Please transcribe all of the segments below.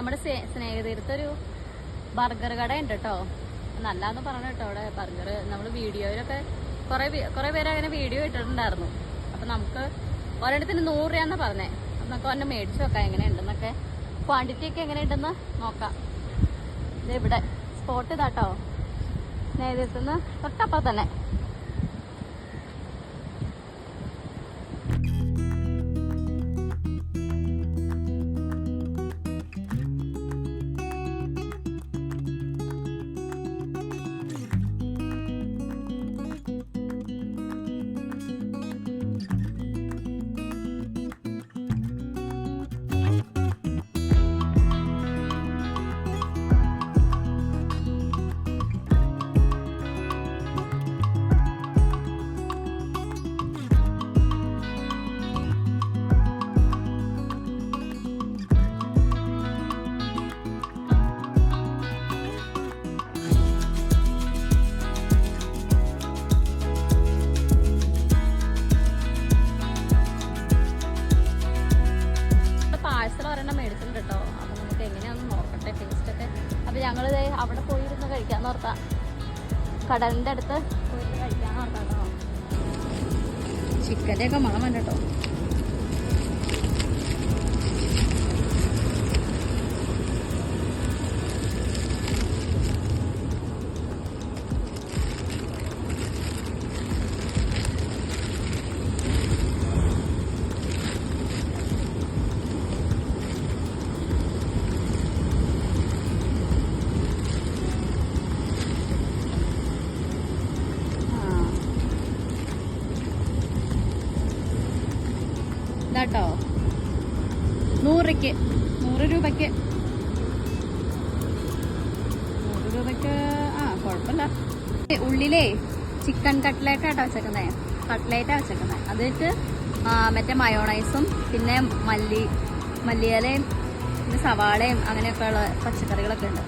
നമ്മുടെ സ്നേ- സ്നേഹതീരത്തൊരു ബർഗർ കട ഉണ്ട് കേട്ടോ. നല്ലാന്ന് പറഞ്ഞു കേട്ടോ അവിടെ ബർഗർ. നമ്മൾ വീഡിയോയിലൊക്കെ കുറേ കുറേ പേര് അങ്ങനെ വീഡിയോ ഇട്ടിട്ടുണ്ടായിരുന്നു. അപ്പൊ നമുക്ക് ഒരിടത്തിന് നൂറ് രൂപയെന്ന് പറഞ്ഞേ നമുക്ക് ഒന്ന് മേടിച്ചു നോക്കാം എങ്ങനെയുണ്ടെന്നൊക്കെ. ക്വാണ്ടിറ്റി ഒക്കെ എങ്ങനെയുണ്ടെന്ന് നോക്കാം. ഇത് ഇവിടെ സ്പോട്ട് ഇതാട്ടോ. സ്നേഹതീരത്തുനിന്ന് തൊട്ടപ്പം തന്നെ അപ്പൊ ഞങ്ങൾ അവിടെ പോയിരുന്ന് കഴിക്കാന്ന് ഓർത്താ. കടലിന്റെ അടുത്ത് പോയിരുന്ന് കഴിക്കാന്ന് ഓർത്താ കേട്ടോ ചിക്കന്റെ ഒക്കെ മണം വേണ്ട കേട്ടോ ഇതാട്ടോ. നൂറയ്ക്ക് നൂറ് രൂപയ്ക്ക്. നൂറ് രൂപയ്ക്ക് ആ കുഴപ്പമില്ല. ഉള്ളിലേ ചിക്കൻ കട്ട്ലേറ്റാട്ടോ വെച്ചേക്കുന്നത് കട്ട്ലേറ്റാണ് കട്ട്ലേറ്റാ വെച്ചേക്കുന്നേ. അതിട്ട് മറ്റേ മയോണൈസും പിന്നെ മല്ലി മല്ലിയിലയും പിന്നെ സവാളയും അങ്ങനെയൊക്കെയുള്ള പച്ചക്കറികളൊക്കെ ഉണ്ട്.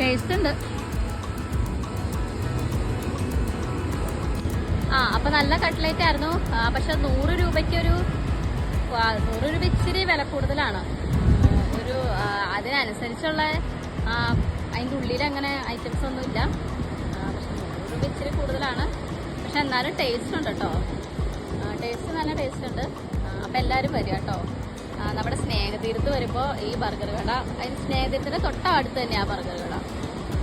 ടേസ്റ്റ് ഉണ്ട്. അപ്പൊ നല്ല കട്ട്ലേറ്റ് ആയിരുന്നു. പക്ഷെ നൂറ് രൂപയ്ക്ക് ഒരു നൂറ് രൂപ ഇച്ചിരി വില കൂടുതലാണ്. ഒരു അതിനനുസരിച്ചുള്ള അതിന്റെ ഉള്ളിൽ അങ്ങനെ ഐറ്റംസ് ഒന്നും ഇല്ല. പക്ഷെ നൂറ് രൂപ ഇച്ചിരി കൂടുതലാണ്. പക്ഷെ എന്നാലും ടേസ്റ്റ് ഉണ്ട് കേട്ടോ ടേസ്റ്റ് നല്ല ടേസ്റ്റ് ഉണ്ട്. അപ്പം എല്ലാവരും വരിക കേട്ടോ നമ്മുടെ സ്നേഹതീരത്ത് വരുമ്പോൾ ഈ ബർഗർ കട അതിന് സ്നേഹതീരത്തിന്റെ തൊട്ടടുത്ത് തന്നെയാണ് ബർഗർ കട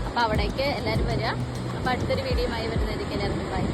അപ്പോൾ അവിടേക്ക് എല്ലാവരും വരിക. അപ്പോൾ അടുത്തൊരു ആയി വരുന്നതായിരിക്കും എല്ലാവർക്കും. ബൈ